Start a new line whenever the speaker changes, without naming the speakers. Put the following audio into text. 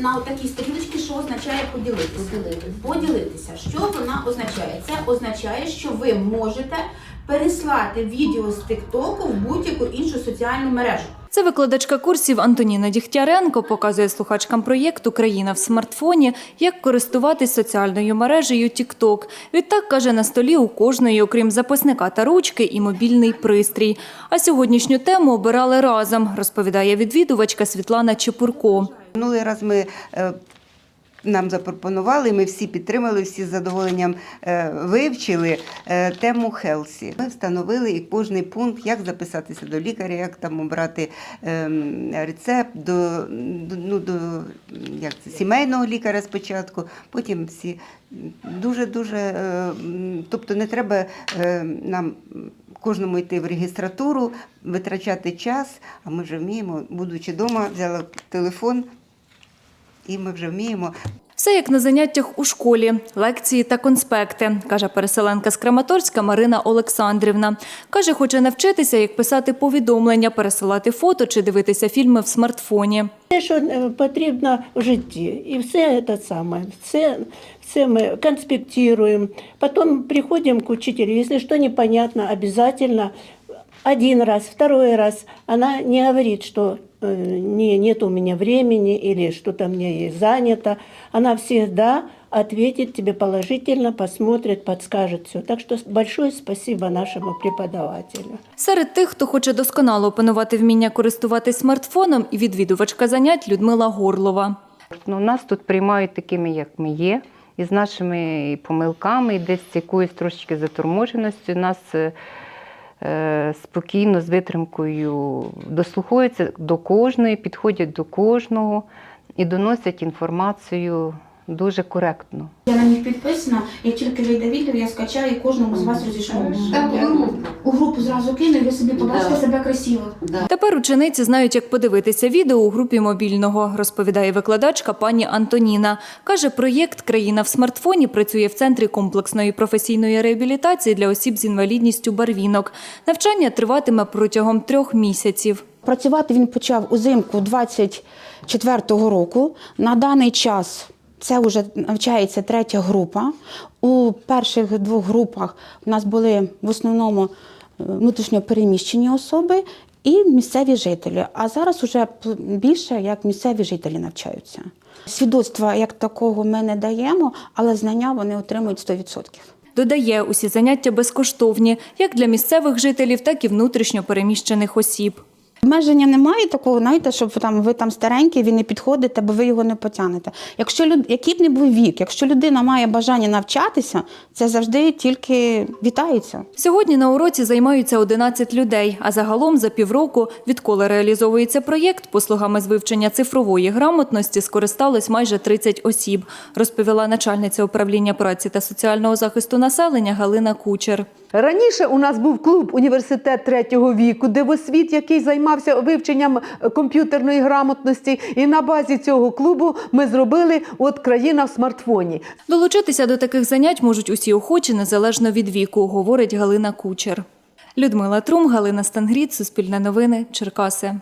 на такій стрілочці, що означає поділитися. Поділитися. Що вона означає? Це означає, що ви можете переслати відео з Тиктоку в будь-яку іншу соціальну мережу.
Це викладачка курсів Антоніна Дігтяренко показує слухачкам проєкту Країна в смартфоні, як користуватись соціальною мережею TikTok. Відтак каже, на столі у кожної, окрім записника та ручки, і мобільний пристрій. А сьогоднішню тему обирали разом, розповідає відвідувачка Світлана Чепурко.
Минулий раз ми е, нам запропонували, ми всі підтримали, всі з задоволенням е, вивчили е, тему Хелсі. Ми встановили і кожний пункт, як записатися до лікаря, як там обрати ем, рецепт до, ну, до як це, сімейного лікаря спочатку, потім всі дуже-дуже, е, тобто не треба нам кожному йти в регістратуру, витрачати час, а ми вже вміємо, будучи вдома, взяла телефон, і ми вже вміємо.
Все як на заняттях у школі, лекції та конспекти, каже переселенка з Краматорська Марина Олександрівна. Каже, хоче навчитися, як писати повідомлення, пересилати фото чи дивитися фільми в смартфоні.
Те, що е, потрібно в житті, і все це саме, все, все ми конспектуємо, потім приходимо к учителю, якщо що непонятно, обязательно один раз, второй раз, она не говорит, что э, не, нет у меня времени или что-то мне есть занято, она всегда ответит тебе положительно, посмотрит, подскажет все. Так что большое спасибо нашему преподавателю.
Серед тих, хто хоче досконало опанувати вміння користуватись смартфоном, і відвідувачка занять Людмила Горлова.
Ну, нас тут приймають такими, як ми є, і з нашими помилками, і десь з якоюсь трошечки заторможеністю. Нас е, спокійно, з витримкою дослухаються до кожної, підходять до кожного і доносять інформацію дуже коректно.
Них підписана. Як тільки вийде відео, я скачаю і кожному з вас розійшлю.
Так, у групу.
Зразу кину, і ви собі побачите
Да.
себе красиво.
Тепер учениці знають, як подивитися відео у групі мобільного, розповідає викладачка пані Антоніна. Каже, проєкт Країна в смартфоні працює в центрі комплексної професійної реабілітації для осіб з інвалідністю Барвінок. Навчання триватиме протягом трьох місяців.
Працювати він почав узимку 24-го року. На даний час це вже навчається третя група. У перших двох групах у нас були в основному е, внутрішньо переміщені особи і місцеві жителі. А зараз вже більше як місцеві жителі навчаються. Свідоцтва як такого ми не даємо, але знання вони отримують 100%.
Додає, усі заняття безкоштовні як для місцевих жителів, так і внутрішньо переміщених осіб.
Обмеження немає такого, знаєте, щоб там ви там старенький, він не підходите, бо ви його не потягнете. Якщо люд, який б не був вік, якщо людина має бажання навчатися, це завжди тільки вітається.
Сьогодні на уроці займаються 11 людей, а загалом за півроку, відколи реалізовується проєкт, послугами з вивчення цифрової грамотності скористалось майже 30 осіб, розповіла начальниця управління праці та соціального захисту населення Галина Кучер.
Раніше у нас був клуб університет третього віку, де в освіт, який займався вивченням комп'ютерної грамотності. І на базі цього клубу ми зробили от країна в смартфоні.
Долучитися до таких занять можуть усі охочі незалежно від віку, говорить Галина Кучер. Людмила Трум, Галина Стангріт, Суспільне новини, Черкаси.